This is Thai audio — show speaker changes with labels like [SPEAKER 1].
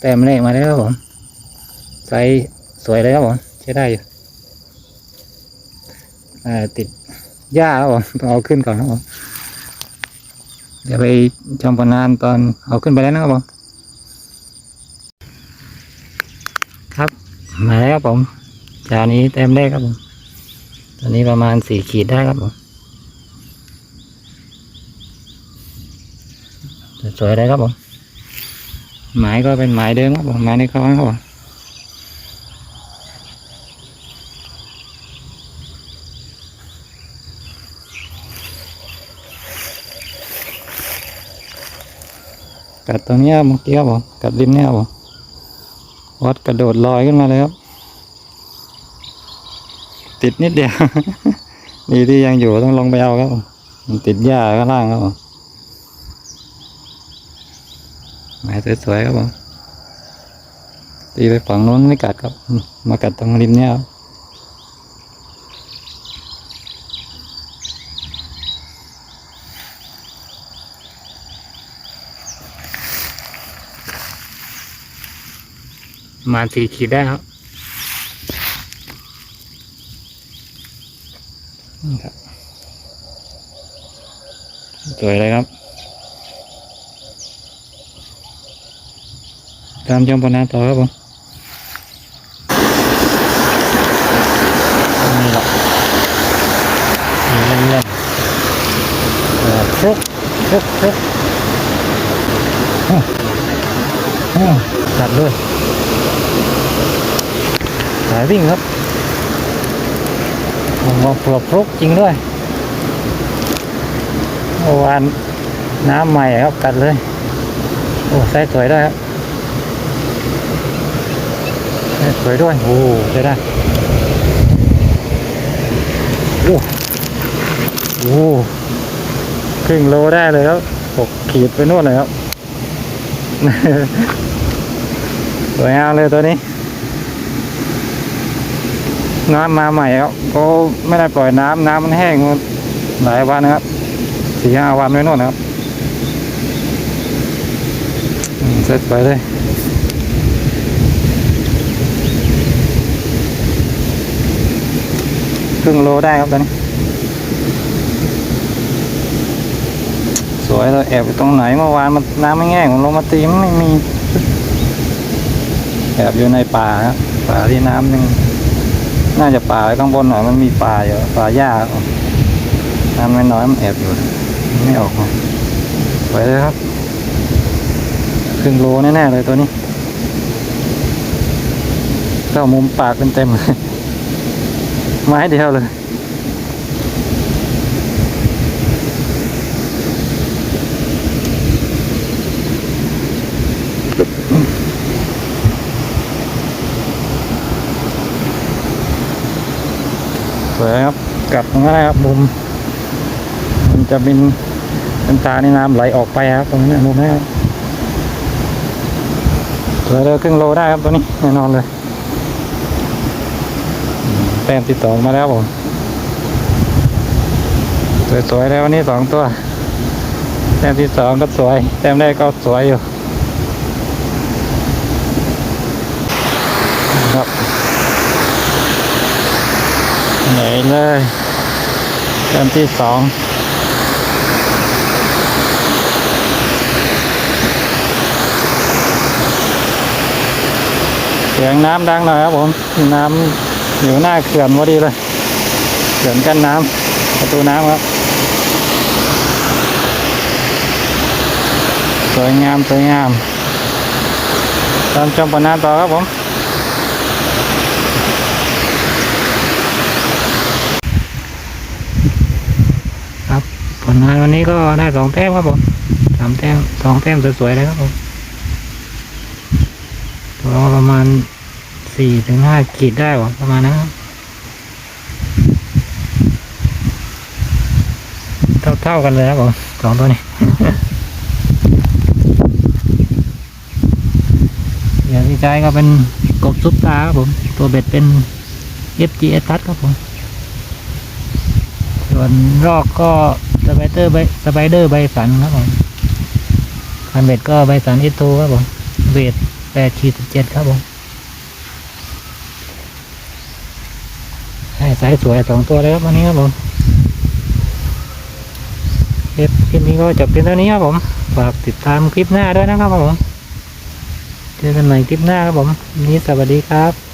[SPEAKER 1] แต้มเลขมาแล้วครับผมไซส์สวยเลยครับผมใช้ได้อยู่ติดหญ้าครับผมต้องเอาขึ้นก่อนครับผมเดี๋ยวไปชมผลงานตอนเอาขึ้นไปแล้วนะครับผมครับมาแล้วครับผมจานนี้แต้มแรกครับผมตอนนี้ประมาณสี่ขีดได้ครับผมสวยเลยครับผม หมายก็เป็นหมายเดิมครับผมหมายในคลองครับผมกัดตรงเนี้ยเมื่อกี้ครับผมกัดริมเนี่ยครับผมวัดกระโดดลอยขึ้นมาเลยครับ ติดนิดเดียว ดีที่ยังอยู่ต้องลงไปเอาครับผมมันติดหญ้าข้างล่างครับผม หมายสวยๆครับผมตีไปฝั่งโน้นไม่กัดครับ มากัดตรงริมเนี่ยครับมาสี่ขีดได้ครับนี่ครับสวยเลยครับ ตามชมผลงานต่อครับผมนี่หละนี่เล่นๆเออฟลุกฟลุกฟลุกตัดด้วยสายวิ่งครับมองปลือกฟลุกจริงด้วยเมื่อวานน้ำใหม่ครับกัดเลย โอ้ไส์สวยด้วยครับ สวยด้วย โอ้ใช่ได้ โอ้โหครึ่งโลได้เลยครับหกขีดไปนู่นเลยครับ สวยงามเลยตัวนี้น้ำมาใหม่ครับก็ไม่ได้ปล่อยน้ำน้ำมันแห้งมาหลายวันนะครับสี่ห้าวันไม่นู่นนะครับเสร็จไปเลย ครึ่งโลได้ครับตอนนี้ สวยเลยแอบอยู่ตรงไหนเมื่อวานมันน้ำไม่แง่ผมลงมาตีมไม่มี แอบอยู่ในป่าครับป่าที่น้ำหนึ่งน่าจะป่าข้างบนหน่อยมันมีป่าอยู่ป่าหญ้าครับน้ำน้อยมันแอบอยู่ไม่ออกมาไปเลยครับครึ่งโลแน่ๆเลยตัวนี้เข้ามุมปากเต็มเลย ไม้เดียวเลยสวยครับ กลับตรงนั้นะครับมุม มันจะเป็นเป็นตาในน้ำไหลออกไปครับ ตรงนี้มุมนี้ครับสวยเลยครึ่งโลได้ครับตัวนี้แน่นอนเลย ต้มที่สองมาแล้วผมสวยๆแล้ววันนี้สองตัวแต้มที่สองก็สวยแต้มแรกก็สวยอยู่ครับไหนเลยแต้มที่สองเสียงน้ำดังหน่อยครับผม น้ำ อยู่หน้าเขื่อนพอดีเลยเขื่อนกั้นน้ำประตูน้ำครับสวยงามสวยงามตามชมผลงานต่อครับผมครับผลงานวันนี้ก็ได้สองแต้มครับผมสามแต้มสองแต้มสวยๆเลยครับผมตัวประมาณ สี่ถึงห้าขีดได้หวะประมาณนั้นครับเท่าเท่ากันเลยครับผมสองตัวนี้อย่างที่ใช้ก็เป็นกบซุปตาครับผม ตัวเบ็ดเป็น FGS ทัดครับผม ส่วนรอกก็สไปเดอร์ใบสไปเดอร์ใบสันครับผมคันเบ็ดก็ใบสันอิทูครับผมเวท
[SPEAKER 2] แปดขีดสิบเจ็ดครับผม
[SPEAKER 1] ให้ สายสวยสองตัวเลยครับวันนี้ครับผมคลิปคลิปนี้ก็จบเพียงเท่านี้ครับผม ฝากติดตามคลิปหน้าด้วยนะครับผม เจอกันใหม่คลิปหน้าครับผมนนี้สวัสดีครับ